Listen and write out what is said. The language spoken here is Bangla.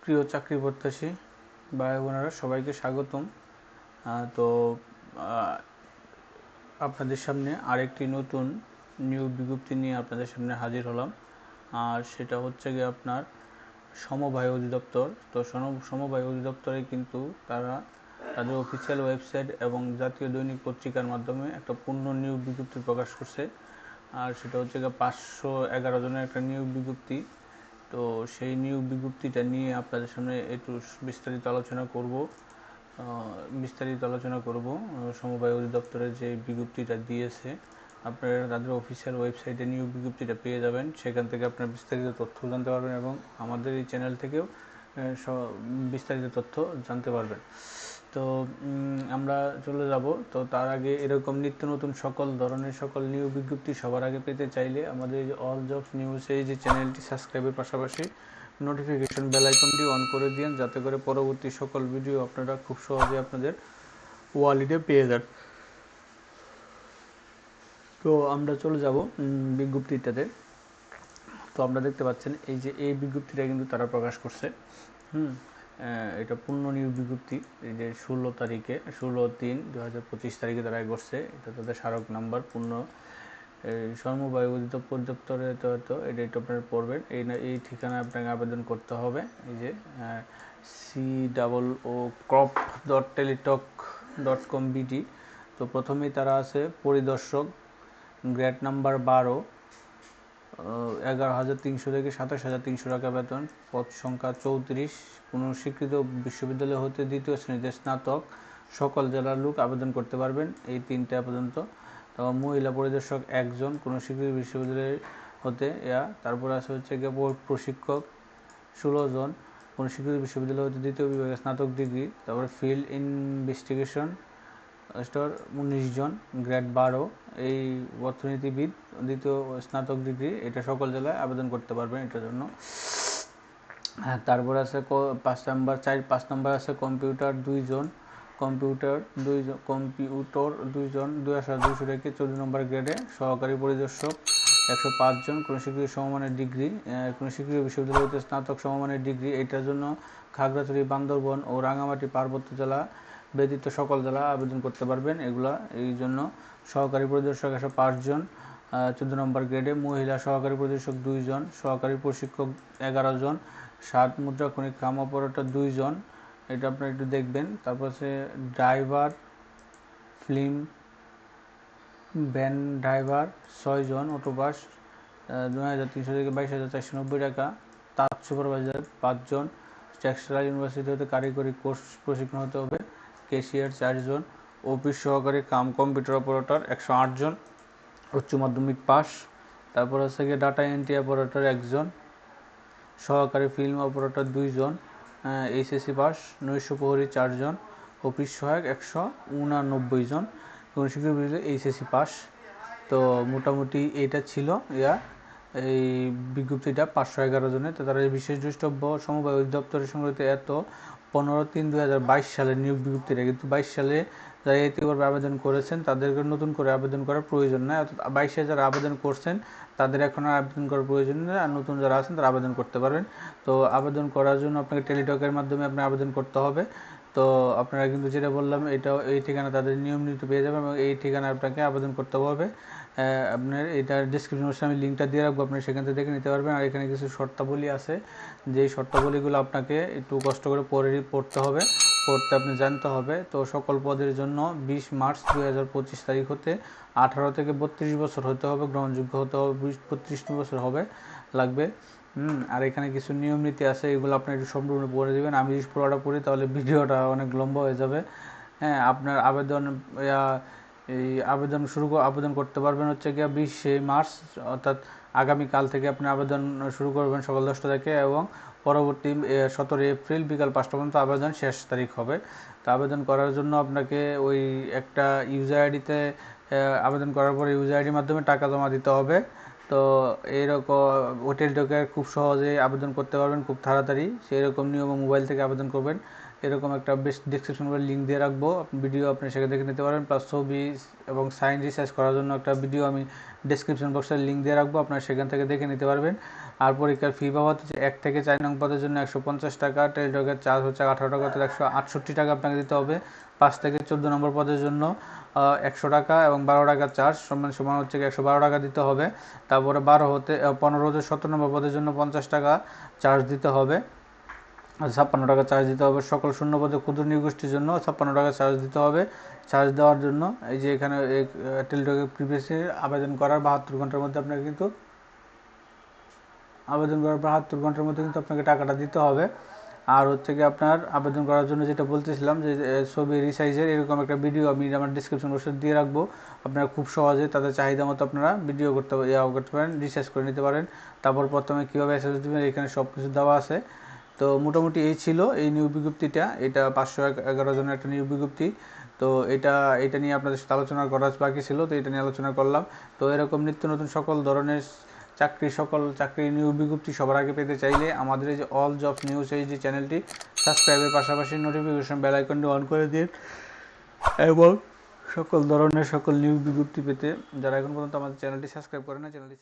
প্রিয় চাকরি প্রত্যাশী ভাই বোনেরা, সবাইকে স্বাগতম। তো আপনাদের সামনে আরেকটি নতুন নিয়োগ বিজ্ঞপ্তি নিয়ে আপনাদের সামনে হাজির হলাম। আর সেটা হচ্ছে গিয়ে আপনার সমবায় অধিদপ্তর। তো সম- সমবায় অধিদপ্তরে কিন্তু তারা তাদের অফিসিয়াল ওয়েবসাইট এবং জাতীয় দৈনিক পত্রিকার মাধ্যমে একটা পূর্ণ নিয়োগ বিজ্ঞপ্তি প্রকাশ করছে। আর সেটা হচ্ছে গিয়ে পাঁচশো এগারো জনের একটা নিয়োগ বিজ্ঞপ্তি। তো সেই নিয়োগ বিজ্ঞপ্তিটা নিয়ে আপনাদের সামনে একটু বিস্তারিত আলোচনা করব। বিস্তারিত আলোচনা করব। সমবায় অধিদপ্তরের যে বিজ্ঞপ্তিটা দিয়েছে, আপনারা তাদের অফিসিয়াল ওয়েবসাইটে নিয়োগ বিজ্ঞপ্তিটা পেয়ে যাবেন। সেখান থেকে আপনারা বিস্তারিত তথ্য জানতে পারবেন এবং আমাদের এই চ্যানেল থেকেও বিস্তারিত তথ্য জানতে পারবেন। তো আমরা চলে যাব। তো তার আগে এরকম নিত্য নতুন সকল ধরনের সকল নিউ বিজ্ঞপ্তি সবার আগে পেতে চাইলে আমাদের অল জবস নিউজ এই যে চ্যানেলটি সাবস্ক্রাইবের পাশাপাশি নোটিফিকেশন বেল আইকনটি অন করে দিন, যাতে করে পরবর্তী সকল ভিডিও আপনারা খুব সহজে আপনাদের ওয়ালেটে পেয়ে যান। তো আমরা চলে যাব বিজ্ঞপ্তিটাতে। তো আপনারা দেখতে পাচ্ছেন, এই যে এই বিজ্ঞপ্তিটা কিন্তু তারা প্রকাশ করছে। হুম এটা পূর্ণ নিয়োগ বিজ্ঞপ্তি। এই যে ষোলো তারিখে, ষোলো তিন দু হাজার পঁচিশ তারিখে তারা করছে। এটা তাদের স্মারক নাম্বার, পূর্ণ। সমবায় অধিদপ্তর দপ্তরে তো তো এটা একটু আপনারা পড়বেন। এই না, এই ঠিকানায় আপনাকে আবেদন করতে হবে। এই যে C double O crop dot Teletalk dot com BD তো প্রথমেই তারা আছে পরিদর্শক গ্রেড নাম্বার বারো। এগারো হাজার তিনশো থেকে সাতাশ হাজার তিনশো টাকা বেতন, পদ সংখ্যা চৌত্রিশ কোনো স্বীকৃত বিশ্ববিদ্যালয় হতে দ্বিতীয় শ্রেণীতে স্নাতক, সকল জেলার লোক আবেদন করতে পারবেন এই তিনটা পর্যন্ত তারপর মহিলা পরিদর্শক একজন কোনো স্বীকৃত বিশ্ববিদ্যালয় হতে, ইয়া, তারপর আছে হচ্ছে গিয়ে প্রশিক্ষক ষোলো জন কোনো স্বীকৃত বিশ্ববিদ্যালয় হতে দ্বিতীয় বিভাগে স্নাতক ডিগ্রি, তারপরে ফিল্ড ইনভেস্টিগেশন স্টোর উনিশ জন, গ্রেড বারো। এই অর্থনীতিবিদ, দ্বিতীয় স্নাতক ডিগ্রি, এটা সকল জেলায় আবেদন করতে পারবেন এটার জন্য। হ্যাঁ তারপর আছে পাঁচ নাম্বার, চার, পাঁচ নাম্বার আছে কম্পিউটার দুইজন। কম্পিউটার দুইজন, কম্পিউটর দুইজন, দুই হাজার দুইশো থেকে চোদ্দ নম্বর গ্রেডে সহকারী পরিদর্শক, একশো পাঁচজন কোনো স্বীকৃত সমমানের ডিগ্রি কোনো স্বীকৃত স্নাতক সমমানের ডিগ্রি। এটার জন্য খাগড়াছড়ি, বান্দরবন ও রাঙামাটি পার্বত্য জেলা ব্যতীত সকল জেলা আবেদন করতে পারবেন। এগুলা, এই জন্য সহকারী পরিদর্শক একশো পাঁচজন চোদ্দ নম্বর গ্রেডে মহিলা সহকারী পরিদর্শক দুইজন সহকারী প্রশিক্ষক এগারো জন, সাত মুদ্রা খনিক কাম অপারেটর দুইজন এটা আপনারা একটু দেখবেন। তারপর আছে ড্রাইভার, ফিল্ম ভ্যান ড্রাইভার ছয়জন অটোবাস দুই হাজার তিনশো থেকে বাইশ হাজার চারশো নব্বই টাকা। তাঁত সুপারভাইজার পাঁচজন টেক্সটাইল ইউনিভার্সিটি হতে কারিগরি কোর্স প্রশিক্ষণ হতে হবে। কেশিয়ার চারজন, অফিস সহকারী কাম কম্পিউটার অপারেটর একশো আটজন উচ্চ মাধ্যমিক পাস তারপর হচ্ছে গিয়ে ডাটা এন্ট্রি অপারেটর একজন, সহকারী ফিল্ম অপারেটর দুইজন এইচএসসি পাস নৈশ প্রহরী চারজন, অফিস সহায়ক একশো উনানব্বই জন স্বীকৃত এইচএসসি পাস তো মোটামুটি এইটা ছিল, ইয়া, এই বিজ্ঞপ্তিটা পাঁচশো এগারো জনের। তো তারা বিশেষ দ্রষ্টব্য, সমবায় অধিদপ্তরের সংগঠিত এত পনেরো তিন দু হাজার বাইশ সালের নিয়োগ বিজ্ঞপ্তিটা কিন্তু বাইশ সালে যারা ইতিপূর্বে আবেদন করেছেন, তাদেরকে নতুন করে আবেদন করার প্রয়োজন নাই। অর্থাৎ বাইশে যারা আবেদন করছেন, তাদের এখন আর আবেদন করার প্রয়োজন নেই। আর নতুন যারা আছেন, তারা আবেদন করতে পারবেন। তো আবেদন করার জন্য আপনাকে টেলিটকের মাধ্যমে আপনি আবেদন করতে হবে। তো আপনারা কিন্তু যেটা বললাম এটা এই ঠিকানা তাদের নিয়ম নীতি পেয়ে যাবেন এবং এই ঠিকানা আপনাকে আবেদন করতে হবে। আপনার এটা ডিসক্রিপশন আমি লিঙ্কটা দিয়ে রাখব আপনি সেখান থেকে দেখে নিতে পারবেন। আর এখানে কিছু শর্তাবলী আছে, যেই শর্তাবলীগুলো আপনাকে একটু কষ্ট করে পড়ে পড়তে হবে, পড়তে আপনি জানতে হবে। তো সকল পদের জন্য বিশ মার্চ দুই হাজার পঁচিশ তারিখ হতে আঠারো থেকে বত্রিশ বছর হতে হবে, গ্রহণযোগ্য হতে হবে, বিশ, বত্রিশ বছর হবে, লাগবে। হুম, আর এখানে কিছু নিয়ম নীতি আছে, এগুলো আপনি একটু সম্পূর্ণ পড়ে দেবেন আমি যদি পুরোটা পড়ি, তাহলে ভিডিওটা অনেক লম্বা হয়ে যাবে। হ্যাঁ আপনার আবেদন এই আবেদন শুরু আবেদন করতে পারবেন হচ্ছে গিয়ে বিশে মার্চ, অর্থাৎ আগামীকাল থেকে আপনি আবেদন শুরু করবেন সকাল দশটা থেকে এবং পরবর্তী সতেরো এপ্রিল বিকাল পাঁচটা পর্যন্ত আবেদন শেষ তারিখ হবে। তো আবেদন করার জন্য আপনাকে ওই একটা ইউজার আইডিতে আবেদন করার পরে ইউজার আইডির মাধ্যমে টাকা জমা দিতে হবে। তো এইরকম হোটেল টোকে খুব সহজে আবেদন করতে পারবেন, খুব তাড়াতাড়ি। সেই রকম নিয়ম মোবাইল থেকে আবেদন করবেন। এরকম একটা বেশ ডিসক্রিপশন লিঙ্ক দিয়ে রাখব। ভিডিও আপনি সেখানে দেখে নিতে পারেন প্লাস ছবি এবং সাইন রিসার্চ করার জন্য একটা ভিডিও আমি ডিসক্রিপশন বক্সের লিঙ্ক দিয়ে রাখব, আপনারা সেখান থেকে দেখে নিতে পারবেন। আর পরীক্ষার ফি বাবদ হচ্ছে এক থেকে চার নং পদের জন্য একশো পঞ্চাশ টাকা টেলিটকের চার্জ হচ্ছে আঠারো টাকা তো একশো আটষট্টি টাকা আপনাকে দিতে হবে। পাঁচ থেকে চোদ্দ নম্বর পদের জন্য একশো টাকা এবং বারো টাকা চার্জ সমান সমান হচ্ছে একশো বারো টাকা দিতে হবে। তারপরে বারো হতে পনেরো হতে সতেরো নম্বর পদের জন্য পঞ্চাশ টাকা চার্জ দিতে হবে। ছাপ্পান্ন টাকা চার্জ দিতে হবে। সকল শূন্য পদে ক্ষুদ্র নিগোষ্ঠীর জন্য ছাপ্পান্ন টাকা চার্জ দিতে হবে। চার্জ দেওয়ার জন্য এই যে এখানে টেলিটকে প্রিভিয়াসে আবেদন করার বাহাত্তর ঘণ্টার মধ্যে আপনাকে কিন্তু আবেদন করার বাহাত্তর ঘণ্টার মধ্যে কিন্তু আপনাকে টাকাটা দিতে হবে। আর হচ্ছে কি আপনার আবেদন করার জন্য যেটা বলতেছিলাম যে ছবি রিসাইজের এরকম একটা ভিডিও আমি আমার ডিসক্রিপশন বক্সে দিয়ে রাখব। আপনারা খুব সহজে তাদের চাহিদা মতো আপনারা ভিডিও করতে করতে পারেন রিসার্চ করে নিতে পারেন। তারপর প্রথমে কীভাবে এসএস দেবেন, এখানে সব কিছু দেওয়া আছে। তো মোটামুটি এই ছিল এই নিয়োগ বিজ্ঞপ্তিটা। এটা পাঁচশো এগারো জনের একটা নিয়োগ বিজ্ঞপ্তি। তো এটা এটা নিয়ে আপনাদের সাথে আলোচনা করা বাকি ছিল, তো এটা নিয়ে আলোচনা করলাম। তো এরকম নিত্য নতুন সকল ধরনের চাকরি সকল চাকরি নিয়োগ বিজ্ঞপ্তি সবার আগে পেতে চাইলে আমাদের এই যে অল জব নিউজ এই যে চ্যানেলটি সাবস্ক্রাইবের পাশাপাশি নোটিফিকেশন বেল আইকনটি অন করে দিন। এবং সকল ধরনের সকল নিয়োগ বিজ্ঞপ্তি পেতে যারা এখন পর্যন্ত আমাদের চ্যানেলটি সাবস্ক্রাইব করে না, চ্যানেলটি